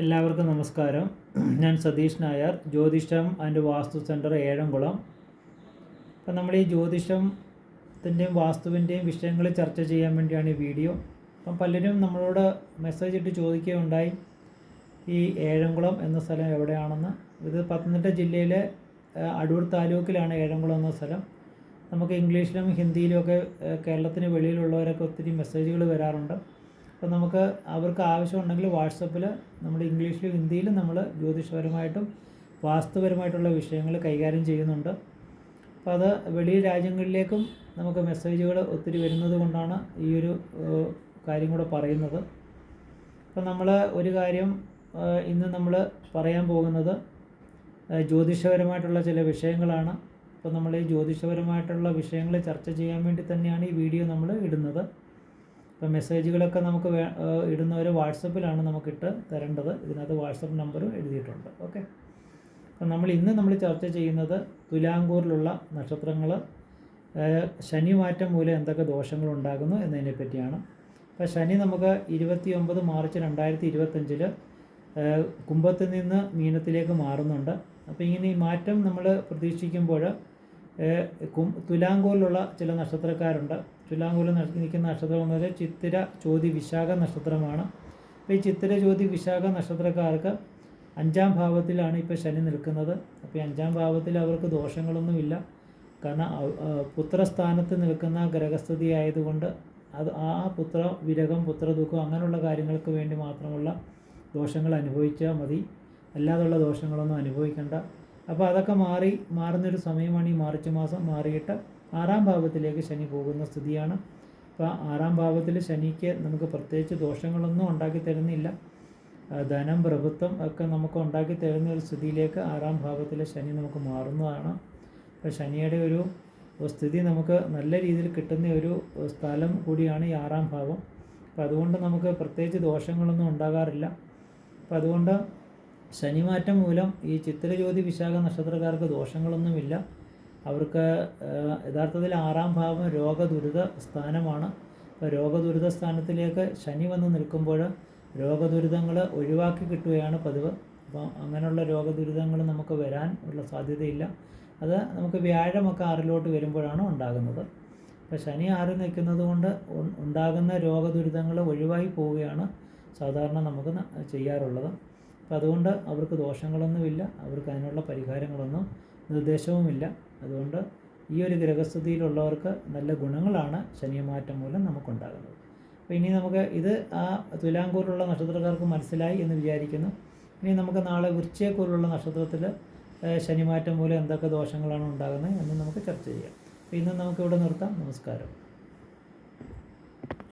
എല്ലാവർക്കും നമസ്കാരം. ഞാൻ സതീഷ് നായർ ജ്യോതിഷം ആൻഡ് വാസ്തു സെന്റർ ഏഴംകുളം. അപ്പം നമ്മൾ ഈ ജ്യോതിഷത്തിന്റെയും വാസ്തുവിന്റെയും വിഷയങ്ങൾ ചർച്ച ചെയ്യാൻ വേണ്ടിയാണ് ഈ വീഡിയോ. അപ്പം പലരും നമ്മളോട് മെസ്സേജ് ഇട്ട് ചോദിക്കുകയുണ്ടായി ഈ ഏഴംകുളം എന്ന സ്ഥലം എവിടെയാണെന്ന്. ഇത് പത്തനംതിട്ട ജില്ലയിലെ അടൂർ താലൂക്കിലാണ് ഏഴംകുളം എന്ന സ്ഥലം. നമുക്ക് ഇംഗ്ലീഷിലും ഹിന്ദിയിലും ഒക്കെ കേരളത്തിന് വെളിയിലുള്ളവരൊക്കെ ഒത്തിരി മെസ്സേജുകൾ വരാറുണ്ട്. അപ്പോൾ നമുക്ക് അവർക്ക് ആവശ്യമുണ്ടെങ്കിൽ വാട്സപ്പിൽ നമ്മൾ ഇംഗ്ലീഷിലും ഹിന്ദിയിലും നമ്മൾ ജ്യോതിഷപരമായിട്ടും വാസ്തുപരമായിട്ടുള്ള വിഷയങ്ങൾ കൈകാര്യം ചെയ്യുന്നുണ്ട്. അപ്പോൾ അത് വെളി രാജ്യങ്ങളിലേക്കും നമുക്ക് മെസ്സേജുകൾ ഒത്തിരി വരുന്നത് കൊണ്ടാണ് ഈ ഒരു കാര്യം കൂടെ പറയുന്നത്. അപ്പോൾ നമ്മൾ ഒരു കാര്യം ഇന്ന് നമ്മൾ പറയാൻ പോകുന്നത് ജ്യോതിഷപരമായിട്ടുള്ള ചില വിഷയങ്ങളാണ്. അപ്പോൾ നമ്മൾ ഈ ജ്യോതിഷപരമായിട്ടുള്ള വിഷയങ്ങൾ ചർച്ച ചെയ്യാൻ വേണ്ടി തന്നെയാണ് ഈ വീഡിയോ നമ്മൾ ഇടുന്നത്. അപ്പോൾ മെസ്സേജുകളൊക്കെ നമുക്ക് വേ ഇടുന്നവർ വാട്സപ്പിലാണ് നമുക്കിട്ട് തരേണ്ടത്. ഇതിനകത്ത് വാട്സപ്പ് നമ്പറും എഴുതിയിട്ടുണ്ട്. ഓക്കെ? അപ്പം നമ്മൾ ഇന്ന് നമ്മൾ ചർച്ച ചെയ്യുന്നത് തുലാങ്കൂറിലുള്ള നക്ഷത്രങ്ങൾ ശനി മാറ്റം മൂലം എന്തൊക്കെ ദോഷങ്ങൾ ഉണ്ടാകുന്നു എന്നതിനെ പറ്റിയാണ് അപ്പോൾ ശനി നമുക്ക് ഇരുപത്തി ഒമ്പത് മാർച്ച് രണ്ടായിരത്തി ഇരുപത്തഞ്ചിൽ കുംഭത്തിൽ നിന്ന് മീനത്തിലേക്ക് മാറുന്നുണ്ട്. അപ്പോൾ ഇങ്ങനെ ഈ മാറ്റം നമ്മൾ പ്രതീക്ഷിക്കുമ്പോൾ തുലാങ്കൂറിലുള്ള ചില നക്ഷത്രക്കാരുണ്ട്. തുലാങ്കൂറിൽ നിൽക്കുന്ന നക്ഷത്രം എന്ന് പറഞ്ഞാൽ ചിത്തിര ചോതി വിശാഖ നക്ഷത്രമാണ്. അപ്പോൾ ഈ ചിത്തിര ചോതി വിശാഖ നക്ഷത്രക്കാർക്ക് അഞ്ചാം ഭാവത്തിലാണ് ഇപ്പോൾ ശനി നിൽക്കുന്നത്. അപ്പോൾ ഈ അഞ്ചാം ഭാവത്തിൽ അവർക്ക് ദോഷങ്ങളൊന്നുമില്ല. കാരണം പുത്രസ്ഥാനത്ത് നിൽക്കുന്ന ഗ്രഹസ്ഥിതി ആയതുകൊണ്ട് അത് ആ പുത്ര വിരകം പുത്രദുഃഖം അങ്ങനെയുള്ള കാര്യങ്ങൾക്ക് വേണ്ടി മാത്രമുള്ള ദോഷങ്ങൾ അനുഭവിച്ചാൽ മതി. അല്ലാതുള്ള ദോഷങ്ങളൊന്നും അനുഭവിക്കേണ്ട. അപ്പോൾ അതൊക്കെ മാറി മാറുന്നൊരു സമയമാണ് ഈ മാർച്ച് മാസം മാറിയിട്ട് ആറാം ഭാവത്തിലേക്ക് ശനി പോകുന്ന സ്ഥിതിയാണ്. അപ്പോൾ ആറാം ഭാവത്തിൽ ശനിക്ക് നമുക്ക് പ്രത്യേകിച്ച് ദോഷങ്ങളൊന്നും ഉണ്ടാക്കി തരുന്നില്ല. ധനം പ്രഭുത്വം ഒക്കെ നമുക്ക് ഉണ്ടാക്കി തരുന്ന ഒരു സ്ഥിതിയിലേക്ക് ആറാം ഭാവത്തിൽ ശനി നമുക്ക് മാറുന്നതാണ്. അപ്പോൾ ശനിയുടെ ഒരു സ്ഥിതി നമുക്ക് നല്ല രീതിയിൽ കിട്ടുന്ന ഒരു സ്ഥലം കൂടിയാണ് ഈ ആറാം ഭാവം. അപ്പോൾ അതുകൊണ്ട് നമുക്ക് പ്രത്യേകിച്ച് ദോഷങ്ങളൊന്നും ഉണ്ടാകാറില്ല. അപ്പോൾ അതുകൊണ്ട് ശനിമാറ്റം മൂലം ഈ ചിത്രജ്യോതി വിശാഖ നക്ഷത്രക്കാർക്ക് ദോഷങ്ങളൊന്നുമില്ല. അവർക്ക് യഥാർത്ഥത്തിൽ ആറാം ഭാവം രോഗദുരിത സ്ഥാനമാണ്. അപ്പോൾ രോഗദുരിത സ്ഥാനത്തിലേക്ക് ശനി വന്ന് നിൽക്കുമ്പോൾ രോഗദുരിതങ്ങൾ ഒഴിവാക്കി കിട്ടുകയാണ് പതിവ്. അപ്പോൾ അങ്ങനെയുള്ള രോഗദുരിതങ്ങൾ നമുക്ക് വരാൻ ഉള്ള സാധ്യതയില്ല. അത് നമുക്ക് വ്യാഴമൊക്കെ ആറിലോട്ട് വരുമ്പോഴാണ് ഉണ്ടാകുന്നത്. അപ്പോൾ ശനി ആറ് നിൽക്കുന്നത് കൊണ്ട് ഉണ്ടാകുന്ന രോഗദുരിതങ്ങൾ ഒഴിവായി പോവുകയാണ് സാധാരണ നമുക്ക് ചെയ്യാറുള്ളത്. അപ്പോൾ അതുകൊണ്ട് അവർക്ക് ദോഷങ്ങളൊന്നുമില്ല അവർക്ക് അതിനുള്ള പരിഹാരങ്ങളൊന്നും നിർദ്ദേശവുമില്ല. അതുകൊണ്ട് ഈ ഒരു ഗ്രഹസ്ഥിതിയിലുള്ളവർക്ക് നല്ല ഗുണങ്ങളാണ് ശനിമാറ്റം മൂലം നമുക്കുണ്ടാകുന്നത്. അപ്പോൾ ഇനി നമുക്ക് ഇത് ആ തുലാങ്കൂറിലുള്ള നക്ഷത്രക്കാർക്ക് മനസ്സിലായി എന്ന് വിചാരിക്കുന്നു. ഇനി നമുക്ക് നാളെ വൃശ്ചയക്കൂറിലുള്ള നക്ഷത്രത്തിൽ ശനിമാറ്റം മൂലം എന്തൊക്കെ ദോഷങ്ങളാണ് ഉണ്ടാകുന്നത് എന്ന് നമുക്ക് ചർച്ച ചെയ്യാം. അപ്പോൾ ഇന്ന് നമുക്കിവിടെ നിർത്താം. നമസ്കാരം.